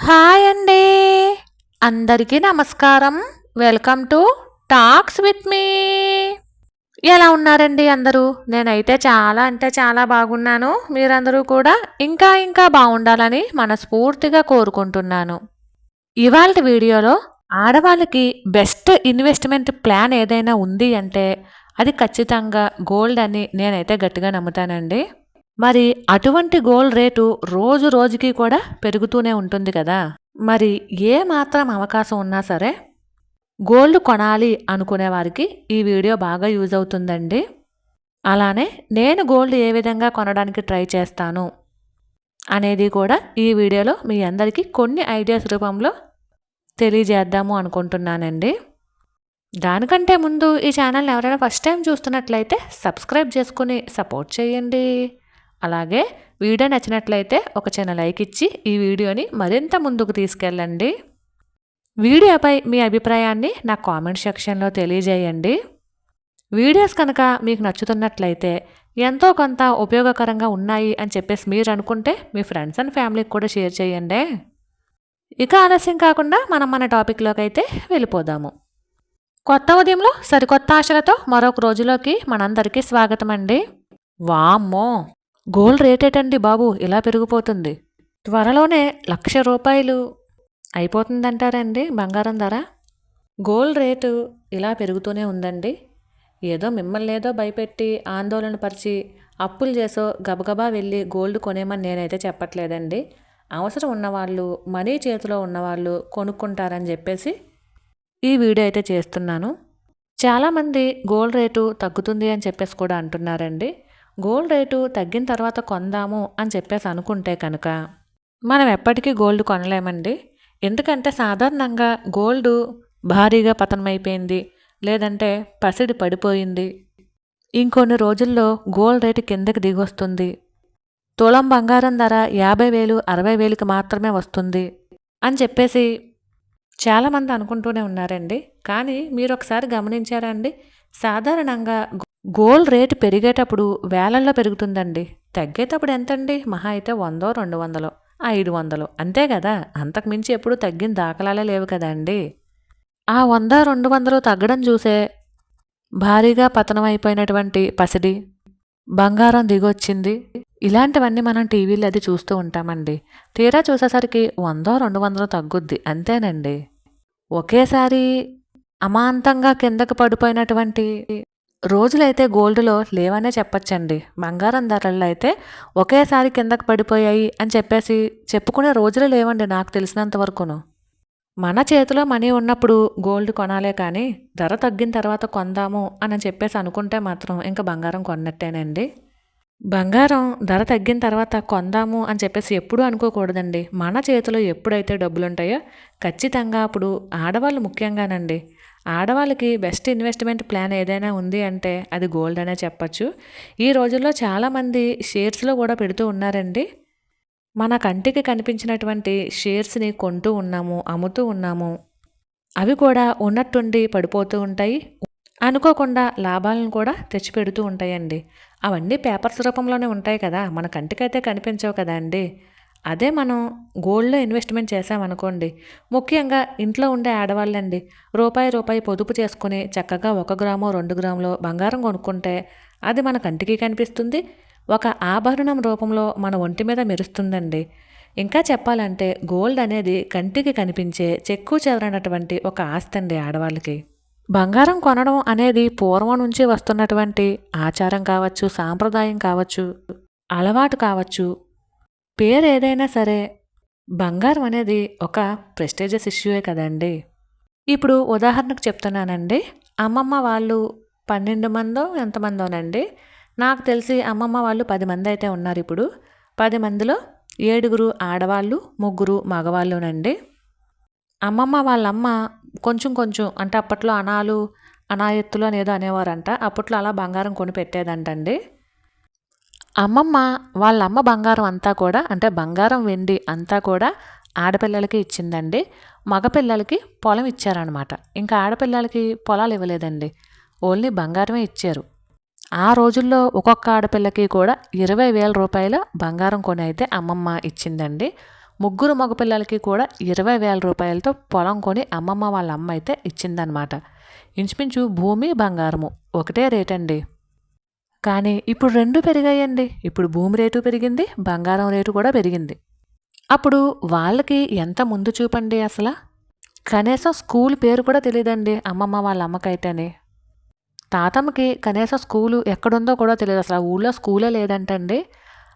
Hi అండి. అందరికీ నమస్కారం. Welcome to talks with me. ఎలా ఉన్నారండి అందరూ? నేనైతే చాలా అంటే చాలా బాగున్నాను. మీరందరూ కూడా ఇంకా ఇంకా బాగుండాలని మనస్ఫూర్తిగా కోరుకుంటున్నాను. ఇవాళ వీడియోలో ఆడవాళ్ళకి బెస్ట్ ఇన్వెస్ట్మెంట్ ప్లాన్ ఏదైనా ఉంది అంటే అది ఖచ్చితంగా గోల్డ్ అని నేనైతే గట్టిగా నమ్ముతానండి. మరి అటువంటి గోల్డ్ రేటు రోజు రోజుకి కూడా పెరుగుతూనే ఉంటుంది కదా. మరి ఏ మాత్రం అవకాశం ఉన్నా సరే గోల్డ్ కొనాలి అనుకునే వారికి ఈ వీడియో బాగా యూజ్ అవుతుందండి. అలానే నేను గోల్డ్ ఏ విధంగా కొనడానికి ట్రై చేస్తాను అనేది కూడా ఈ వీడియోలో మీ అందరికీ కొన్ని ఐడియాస్ రూపంలో తెలియజేద్దాము అనుకుంటున్నానండి. దానికంటే ముందు ఈ ఛానల్ని ఎవరైనా ఫస్ట్ టైం చూస్తున్నట్లయితే సబ్స్క్రైబ్ చేసుకుని సపోర్ట్ చేయండి. అలాగే వీడియో నచ్చినట్లయితే ఒక చిన్న లైక్ ఇచ్చి ఈ వీడియోని మరింత ముందుకు తీసుకెళ్ళండి. వీడియోపై మీ అభిప్రాయాన్ని నా కామెంట్ సెక్షన్లో తెలియజేయండి. వీడియోస్ కనుక మీకు నచ్చుతున్నట్లయితే ఎంతో కొంత ఉపయోగకరంగా ఉన్నాయి అని చెప్పేసి మీరు అనుకుంటే మీ ఫ్రెండ్స్ అండ్ ఫ్యామిలీకి కూడా షేర్ చేయండి. ఇక ఆలస్యం కాకుండా మనం మన టాపిక్లోకి అయితే వెళ్ళిపోదాము. కొత్త ఉదయంలో సరికొత్త ఆశలతో మరొక రోజులోకి మనందరికీ స్వాగతం అండి వామ్మో! గోల్డ్ రేటేటండి బాబు ఇలా పెరిగిపోతుంది. త్వరలోనే లక్ష రూపాయలు అయిపోతుందంటారండి బంగారం ధర? గోల్డ్ రేటు ఇలా పెరుగుతూనే ఉందండి. ఏదో మిమ్మల్ని ఏదో భయపెట్టి ఆందోళన పరిచి అప్పులు చేసో గబగబా వెళ్ళి గోల్డ్ కొనేమని నేనైతే చెప్పట్లేదండి. అవసరం ఉన్నవాళ్ళు మనీ చేతిలో ఉన్నవాళ్ళు కొనుక్కుంటారని చెప్పేసి ఈ వీడియో అయితే చేస్తున్నాను. చాలామంది గోల్డ్ రేటు తగ్గుతుంది అని చెప్పేసి కూడా అంటున్నారండి. గోల్డ్ రేటు తగ్గిన తర్వాత కొందాము అని చెప్పేసి అనుకుంటే కనుక మనం ఎప్పటికీ గోల్డ్ కొనలేమండి. ఎందుకంటే సాధారణంగా గోల్డ్ భారీగా పతనమైపోయింది లేదంటే పసిడి పడిపోయింది. ఇంకొన్ని రోజుల్లో గోల్డ్ రేటు కిందకి దిగొస్తుంది. తులం బంగారం ధర యాభై వేలు అరవై వేలకు మాత్రమే వస్తుంది అని చెప్పేసి చాలామంది అనుకుంటూనే ఉన్నారండి. కానీ మీరు ఒకసారి గమనించారా అండి? సాధారణంగా గోల్డ్ రేటు పెరిగేటప్పుడు వేలల్లో పెరుగుతుందండి. తగ్గేటప్పుడు ఎంతండి? మహా అయితే వందో రెండు వందలో ఐదు వందలు. అంతే కదా? అంతకు మించి ఎప్పుడు తగ్గిన దాఖలాలే లేవు కదండి. ఆ వంద రెండు వందలు తగ్గడం చూసే భారీగా పతనం అయిపోయినటువంటి పసిడి బంగారం దిగొచ్చింది. ఇలాంటివన్నీ మనం టీవీలో అది చూస్తూ ఉంటామండి. తీరా చూసేసరికి వందో రెండు వందలు తగ్గుద్ది. అంతేనండి. ఒకేసారి అమాంతంగా కిందకు పడిపోయినటువంటి రోజులైతే గోల్డ్లో లేవనే చెప్పచ్చండి. బంగారం ధరల్లో అయితే ఒకేసారి కిందకు పడిపోయాయి అని చెప్పేసి చెప్పుకునే రోజులు లేవండి నాకు తెలిసినంత వరకును. మన చేతిలో మనీ ఉన్నప్పుడు గోల్డ్ కొనాలే కానీ ధర తగ్గిన తర్వాత కొందాము అని చెప్పేసి అనుకుంటే మాత్రం ఇంకా బంగారం కొన్నట్టేనండి. బంగారం ధర తగ్గిన తర్వాత కొందాము అని చెప్పేసి ఎప్పుడూ అనుకోకూడదండి. మన చేతిలో ఎప్పుడైతే డబ్బులుంటాయో ఖచ్చితంగా అప్పుడు ఆడవాళ్ళు ముఖ్యంగానండి. ఆడవాళ్ళకి బెస్ట్ ఇన్వెస్ట్మెంట్ ప్లాన్ ఏదైనా ఉంది అంటే అది గోల్డ్ అనే చెప్పచ్చు. ఈ రోజుల్లో చాలామంది షేర్స్లో కూడా పెడుతూ ఉన్నారండి. మన కంటికి కనిపించినటువంటి షేర్స్ని కొంటూ ఉన్నాము అమ్ముతూ ఉన్నాము. అవి కూడా ఉన్నట్టుండి పడిపోతూ ఉంటాయి. అనుకోకుండా లాభాలను కూడా తెచ్చిపెడుతూ ఉంటాయండి. అవన్నీ పేపర్స్ రూపంలోనే ఉంటాయి కదా మన కంటికైతే కనిపించవు కదా అండి. అదే మనం గోల్డ్లో ఇన్వెస్ట్మెంట్ చేసామనుకోండి ముఖ్యంగా ఇంట్లో ఉండే ఆడవాళ్ళండి రూపాయి రూపాయి పొదుపు చేసుకుని చక్కగా ఒక గ్రాము రెండు గ్రాములో బంగారం కొనుక్కుంటే అది మన కంటికి కనిపిస్తుంది. ఒక ఆభరణం రూపంలో మన ఒంటి మీద మెరుస్తుందండి. ఇంకా చెప్పాలంటే గోల్డ్ అనేది కంటికి కనిపించే చెక్కు చెదరనటువంటి ఒక ఆస్తి అండి ఆడవాళ్ళకి. బంగారం కొనడం అనేది పూర్వం నుంచి వస్తున్నటువంటి ఆచారం కావచ్చు సాంప్రదాయం కావచ్చు అలవాటు కావచ్చు పేరు ఏదైనా సరే బంగారం అనేది ఒక ప్రెస్టేజియస్ ఇష్యూయే కదండి. ఇప్పుడు ఉదాహరణకు చెప్తున్నానండి. అమ్మమ్మ వాళ్ళు పన్నెండు మందో ఎంతమందోనండి నాకు తెలిసి అమ్మమ్మ వాళ్ళు పది మంది అయితే ఉన్నారు ఇప్పుడు. పది మందిలో ఏడుగురు ఆడవాళ్ళు ముగ్గురు మగవాళ్ళునండి. అమ్మమ్మ వాళ్ళమ్మ కొంచెం కొంచెం అంటే అప్పట్లో అనాలు అనాయత్తులు అనేదో అనేవారంట. అప్పట్లో అలా బంగారం కొని పెట్టేదంటండి. అమ్మమ్మ వాళ్ళ అమ్మ బంగారం అంతా కూడా అంటే బంగారం వెండి అంతా కూడా ఆడపిల్లలకి ఇచ్చిందండి. మగపిల్లలకి పొలం ఇచ్చారనమాట ఇంకా ఆడపిల్లలకి పొలాలు ఇవ్వలేదండి. ఓన్లీ బంగారమే ఇచ్చారు. ఆ రోజుల్లో ఒక్కొక్క ఆడపిల్లకి కూడా ఇరవై వేల రూపాయల బంగారం కొని అయితే అమ్మమ్మ ఇచ్చిందండి. ముగ్గురు మగపిల్లలకి కూడా ఇరవై వేల రూపాయలతో పొలం కొని అమ్మమ్మ వాళ్ళ అమ్మ అయితే ఇచ్చిందనమాట ఇంచుమించు భూమి బంగారము. ఒకటే రేట్ అండి కానీ ఇప్పుడు రెండు పెరిగాయండి. ఇప్పుడు భూమి రేటు పెరిగింది బంగారం రేటు కూడా పెరిగింది. అప్పుడు వాళ్ళకి ఎంత ముందు చూపండి అసలు? కనీసం స్కూల్ పేరు కూడా తెలియదండి అమ్మమ్మ వాళ్ళ అమ్మకైతేనే. తాతమ్మకి కనీసం స్కూలు ఎక్కడుందో కూడా తెలియదు అసలు. ఊళ్ళో స్కూలే లేదంటండి.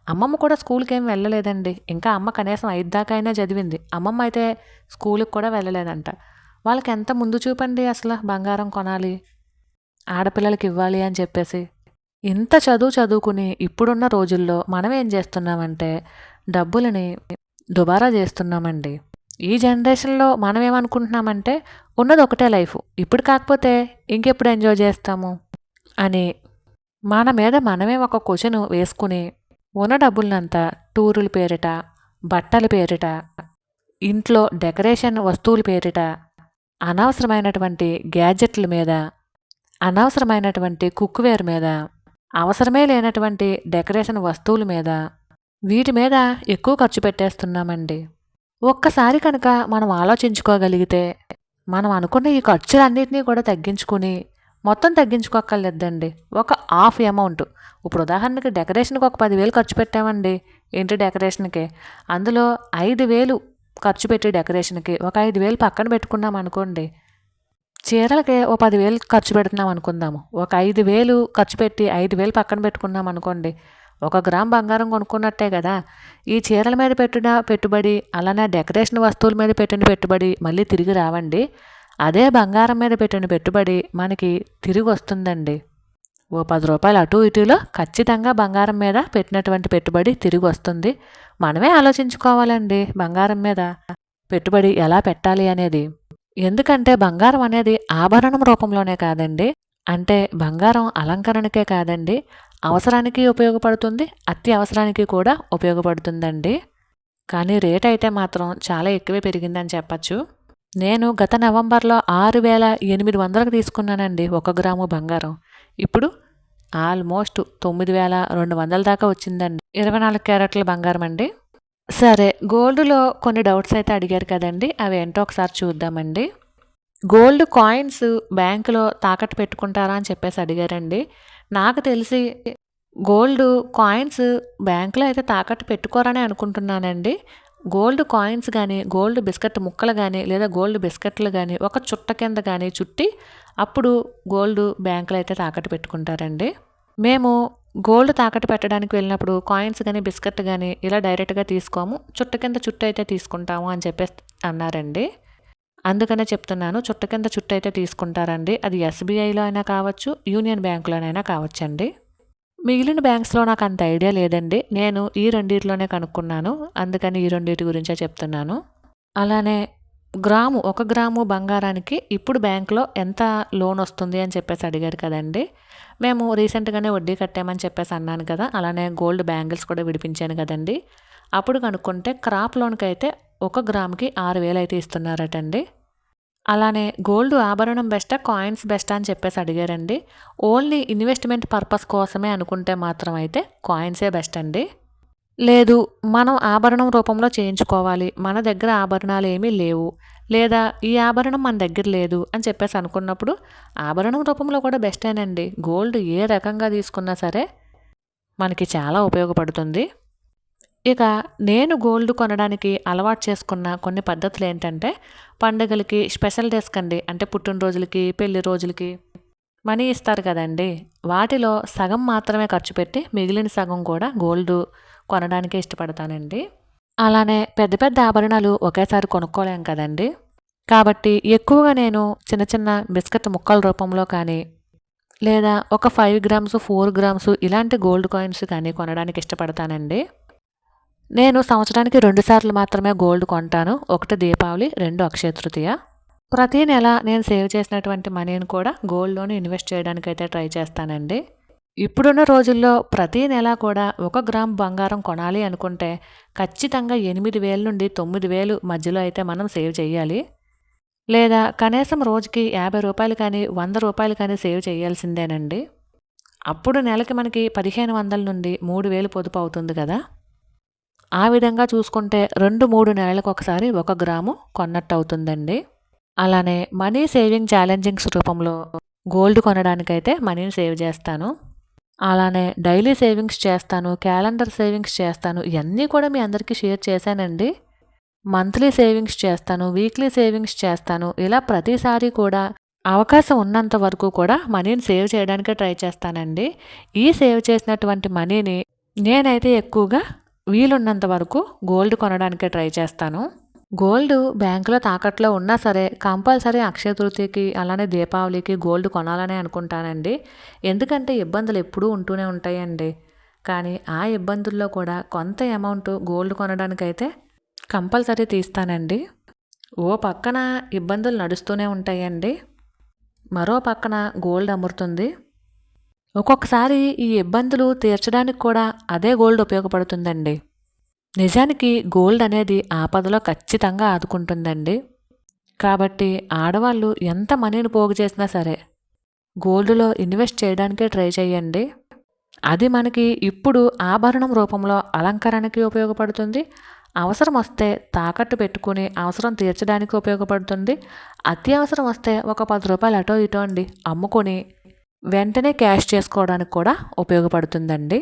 అమ్మమ్మ కూడా స్కూల్కి ఏం వెళ్ళలేదండి. ఇంకా అమ్మ కనీసం ఐదు దాకా అయినా చదివింది. అమ్మమ్మ అయితే స్కూల్కి కూడా వెళ్ళలేదంట. వాళ్ళకి ఎంత ముందు చూపండి అసలు బంగారం కొనాలి ఆడపిల్లలకి ఇవ్వాలి అని చెప్పేసి. ఇంత చదువు చదువుకుని ఇప్పుడున్న రోజుల్లో మనం ఏం చేస్తున్నామంటే డబ్బులని దుబారా చేస్తున్నామండి. ఈ జనరేషన్లో మనం ఏమనుకుంటున్నామంటే ఉన్నది ఒకటే లైఫ్. ఇప్పుడు కాకపోతే ఇంకెప్పుడు ఎంజాయ్ చేస్తాము? అని మన మీద మనమే ఒక క్వశ్చన్ వేసుకుని ఉన్న డబ్బులనంతా టూరుల పేరిట బట్టల పేరిట ఇంట్లో డెకరేషన్ వస్తువుల పేరిట అనవసరమైనటువంటి గ్యాజెట్ల మీద అనవసరమైనటువంటి కుక్వేర్ మీద అవసరమే లేనటువంటి డెకరేషన్ వస్తువుల మీద వీటి మీద ఎక్కువ ఖర్చు పెట్టేస్తున్నామండి. ఒక్కసారి కనుక మనం ఆలోచించుకోగలిగితే మనం అనుకున్న ఈ ఖర్చులన్నింటినీ కూడా తగ్గించుకుని మొత్తం తగ్గించుకోక్కర్లేదండి. ఒక హాఫ్ అమౌంట్. ఇప్పుడు ఉదాహరణకి డెకరేషన్కి ఒక పదివేలు ఖర్చు పెట్టామండి ఇంటి డెకరేషన్కి. అందులో ఐదు వేలు ఖర్చు పెట్టి డెకరేషన్కి ఒక ఐదు వేలు పక్కన పెట్టుకున్నాం అనుకోండి చీరలకి ఓ పదివేలు ఖర్చు పెడుతున్నాం అనుకుందాము. ఒక ఐదు వేలు ఖర్చు పెట్టి ఐదు వేలు పక్కన పెట్టుకున్నాం అనుకోండి. ఒక గ్రామ్ బంగారం కొనుక్కున్నట్టే కదా. ఈ చీరల మీద పెట్టిన పెట్టుబడి అలానే డెకరేషన్ వస్తువుల మీద పెట్టిన పెట్టుబడి మళ్ళీ తిరిగి రావండి. అదే బంగారం మీద పెట్టిన పెట్టుబడి మనకి తిరిగి వస్తుందండి. ఓ పది రూపాయలు అటు ఇటులో ఖచ్చితంగా బంగారం మీద పెట్టినటువంటి పెట్టుబడి తిరిగి వస్తుంది. మనమే ఆలోచించుకోవాలండి బంగారం మీద పెట్టుబడి ఎలా పెట్టాలి అనేది. ఎందుకంటే బంగారం అనేది ఆభరణం రూపంలోనే కాదండి. అంటే బంగారం అలంకరణకే కాదండి. అవసరానికి ఉపయోగపడుతుంది అత్యవసరానికి కూడా ఉపయోగపడుతుందండి. కానీ రేట్ అయితే మాత్రం చాలా ఎక్కువే పెరిగిందని చెప్పచ్చు. నేను గత నవంబర్లో ఆరు వేల ఎనిమిది వందలకు తీసుకున్నానండి ఒక గ్రాము బంగారం. ఇప్పుడు ఆల్మోస్ట్ తొమ్మిది వేల రెండు వందల దాకా వచ్చిందండి. ఇరవై నాలుగు క్యారెట్ల బంగారం అండి. సరే గోల్డ్లో కొన్ని డౌట్స్ అయితే అడిగారు కదండి. అవి ఏంటో ఒకసారి చూద్దామండి. గోల్డ్ కాయిన్స్ బ్యాంకులో తాకట్టు పెట్టుకుంటారా అని చెప్పేసి అడిగారండి. నాకు తెలిసి గోల్డ్ కాయిన్స్ బ్యాంకులో అయితే తాకట్టు పెట్టుకోరని అనుకుంటున్నానండి. గోల్డ్ కాయిన్స్ కానీ గోల్డ్ బిస్కెట్ ముక్కలు కానీ లేదా గోల్డ్ బిస్కెట్లు కానీ ఒక చుట్ట కింద కానీ చుట్టి అప్పుడు గోల్డ్ బ్యాంకులో అయితే తాకట్టు పెట్టుకుంటారండి. మేము గోల్డ్ తాకట్టు పెట్టడానికి వెళ్ళినప్పుడు కాయిన్స్ కానీ బిస్కెట్ కానీ ఇలా డైరెక్ట్గా తీసుకోము. చుట్ట కింద చుట్టు అయితే తీసుకుంటాము అని చెప్పేసి అన్నారండి. అందుకనే చెప్తున్నాను చుట్ట కింద చుట్టు అయితే తీసుకుంటారండి. అది ఎస్బీఐలో అయినా కావచ్చు యూనియన్ బ్యాంకులోనైనా కావచ్చండి. మిగిలిన బ్యాంక్స్లో నాకు అంత ఐడియా లేదండి. నేను ఈ రెండింటిలోనే కనుక్కున్నాను. అందుకని ఈ రెండింటి గురించే చెప్తున్నాను. అలానే గ్రాము ఒక గ్రాము బంగారానికి ఇప్పుడు బ్యాంకులో ఎంత లోన్ వస్తుంది అని చెప్పేసి అడిగారు కదండి. మేము రీసెంట్గానే వడ్డీ కట్టామని చెప్పేసి అన్నాను కదా అలానే గోల్డ్ బ్యాంగిల్స్ కూడా విడిపించాను కదండి. అప్పుడు కనుక్కుంటే క్రాప్ లోన్కి అయితే ఒక గ్రామ్కి ఆరు వేలు అయితే ఇస్తున్నారటండి. అలానే గోల్డ్ ఆభరణం బెస్టా కాయిన్స్ బెస్టా అని చెప్పేసి అడిగారండి. ఓన్లీ ఇన్వెస్ట్మెంట్ పర్పస్ కోసమే అనుకుంటే మాత్రం అయితే కాయిన్సే బెస్ట్ అండి లేదు మనం ఆభరణం రూపంలో చేయించుకోవాలి. మన దగ్గర ఆభరణాలు ఏమీ లేవు. లేదా ఈ ఆభరణం మన దగ్గర లేదు అని చెప్పేసి అనుకున్నప్పుడు ఆభరణం రూపంలో కూడా బెస్టేనండి. గోల్డ్ ఏ రకంగా తీసుకున్నా సరే మనకి చాలా ఉపయోగపడుతుంది. ఇక నేను గోల్డ్ కొనడానికి అలవాటు చేసుకున్న కొన్ని పద్ధతులు ఏంటంటే పండుగలకి స్పెషల్ డేస్ కండి అంటే పుట్టినరోజులకి పెళ్ళి రోజులకి మనీ ఇస్తారు కదండి. వాటిలో సగం మాత్రమే ఖర్చు పెట్టి మిగిలిన సగం కూడా గోల్డ్ కొనడానికే ఇష్టపడతానండి. అలానే పెద్ద పెద్ద ఆభరణాలు ఒకేసారి కొనుక్కోలేం కదండి. కాబట్టి ఎక్కువగా నేను చిన్న చిన్న బిస్కెట్ ముక్కల రూపంలో కానీ లేదా ఒక ఫైవ్ గ్రామ్స్ ఫోర్ గ్రామ్స్ ఇలాంటి గోల్డ్ కాయిన్స్ కానీ కొనడానికి ఇష్టపడతానండి. నేను సంవత్సరానికి రెండుసార్లు మాత్రమే గోల్డ్ కొంటాను. ఒకటి దీపావళి రెండు అక్షయ తృతీయ. ప్రతి నెల నేను సేవ్ చేసినటువంటి మనీని కూడా గోల్డ్లోనే ఇన్వెస్ట్ చేయడానికైతే ట్రై చేస్తానండి. ఇప్పుడున్న రోజుల్లో ప్రతి నెల కూడా ఒక గ్రామ్ బంగారం కొనాలి అనుకుంటే ఖచ్చితంగా ఎనిమిది వేల నుండి తొమ్మిది వేలు మధ్యలో అయితే మనం సేవ్ చేయాలి. లేదా కనీసం రోజుకి యాభై రూపాయలు కానీ వంద రూపాయలు కానీ సేవ్ చేయాల్సిందేనండి. అప్పుడు నెలకి మనకి పదిహేను వందల నుండి మూడు వేలు పొదుపు అవుతుంది కదా. ఆ విధంగా చూసుకుంటే రెండు మూడు నెలలకు ఒకసారి ఒక గ్రాము కొన్నట్టు అవుతుందండి. అలానే మనీ సేవింగ్ ఛాలెంజింగ్స్ రూపంలో గోల్డ్ కొనడానికైతే మనీని సేవ్ చేస్తాను. అలానే డైలీ సేవింగ్స్ చేస్తాను క్యాలెండర్ సేవింగ్స్ చేస్తాను ఇవన్నీ కూడా మీ అందరికీ షేర్ చేశానండి. మంత్లీ సేవింగ్స్ చేస్తాను వీక్లీ సేవింగ్స్ చేస్తాను ఇలా ప్రతిసారి కూడా అవకాశం ఉన్నంత వరకు కూడా మనీని సేవ్ చేయడానికే ట్రై చేస్తానండి. ఈ సేవ్ చేసినటువంటి మనీని నేనైతే ఎక్కువగా వీలున్నంత వరకు గోల్డ్ కొనడానికే ట్రై చేస్తాను. గోల్డ్ బ్యాంకులో తాకట్లో ఉన్నా సరే కంపల్సరీ అక్షయ తృతీయకి అలానే దీపావళికి గోల్డ్ కొనాలని అనుకుంటానండి. ఎందుకంటే ఇబ్బందులు ఎప్పుడూ ఉంటూనే ఉంటాయండి. కానీ ఆ ఇబ్బందుల్లో కూడా కొంత అమౌంట్ గోల్డ్ కొనడానికైతే కంపల్సరీ తీస్తానండి. ఓ పక్కన ఇబ్బందులు నడుస్తూనే ఉంటాయండి. మరో పక్కన గోల్డ్ అమ్ముతుంది. ఒక్కొక్కసారి ఈ ఇబ్బందులు తీర్చడానికి కూడా అదే గోల్డ్ ఉపయోగపడుతుందండి. నిజానికి గోల్డ్ అనేది ఆపదలో ఖచ్చితంగా ఆదుకుంటుందండి. కాబట్టి ఆడవాళ్ళు ఎంత మనీని పోగు చేసినా సరే గోల్డ్లో ఇన్వెస్ట్ చేయడానికే ట్రై చేయండి. అది మనకి ఇప్పుడు ఆభరణం రూపంలో అలంకరణకి ఉపయోగపడుతుంది. అవసరం వస్తే తాకట్టు పెట్టుకుని అవసరం తీర్చడానికి ఉపయోగపడుతుంది. అత్యవసరం వస్తే ఒక పది రూపాయలు అటో ఇటో అండి అమ్ముకొని వెంటనే క్యాష్ చేసుకోవడానికి కూడా ఉపయోగపడుతుందండి.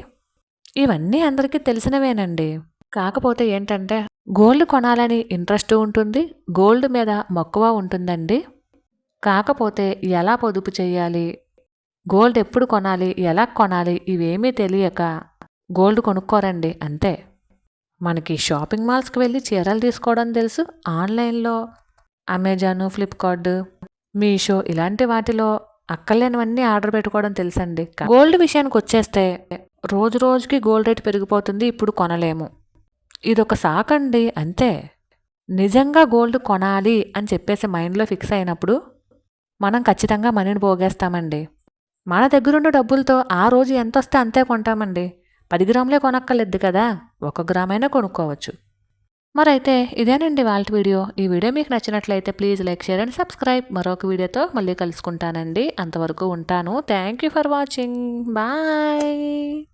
ఇవన్నీ అందరికీ తెలిసినవేనండి. కాకపోతే ఏంటంటే గోల్డ్ కొనాలని ఇంట్రెస్ట్ ఉంటుంది గోల్డ్ మీద మక్కువ ఉంటుందండి. కాకపోతే ఎలా పొదుపు చేయాలి? గోల్డ్ ఎప్పుడు కొనాలి? ఎలా కొనాలి? ఇవేమీ తెలియక గోల్డ్ కొనుక్కోరండి అంతే. మనకి షాపింగ్ మాల్స్కి వెళ్ళి చీరలు తీసుకోవడం తెలుసు ఆన్లైన్లో అమెజాన్ ఫ్లిప్కార్ట్ మీషో ఇలాంటి వాటిలో అక్కర్లేనివన్నీ ఆర్డర్ పెట్టుకోవడం తెలుసండి. గోల్డ్ విషయానికి వచ్చేస్తే రోజు రోజుకి గోల్డ్ రేట్ పెరిగిపోతుంది ఇప్పుడు కొనలేము. ఇదొక సాకండి అంతే. నిజంగా గోల్డ్ కొనాలి అని చెప్పేసి మైండ్లో ఫిక్స్ అయినప్పుడు మనం ఖచ్చితంగా మనీని పోగేస్తామండి. మన దగ్గరున్న డబ్బులతో ఆ రోజు ఎంత వస్తే అంతే కొంటామండి. పది గ్రాములే కొనక్కర్లేదు కదా ఒక గ్రామైనా కొనుక్కోవచ్చు. మరైతే ఇదేనండి వాళ్ళ వీడియో. ఈ వీడియో మీకు నచ్చినట్లయితే please like share and subscribe. మరొక వీడియోతో మళ్ళీ కలుసుకుంటానండి. అంతవరకు ఉంటాను. Thank you for watching. Bye.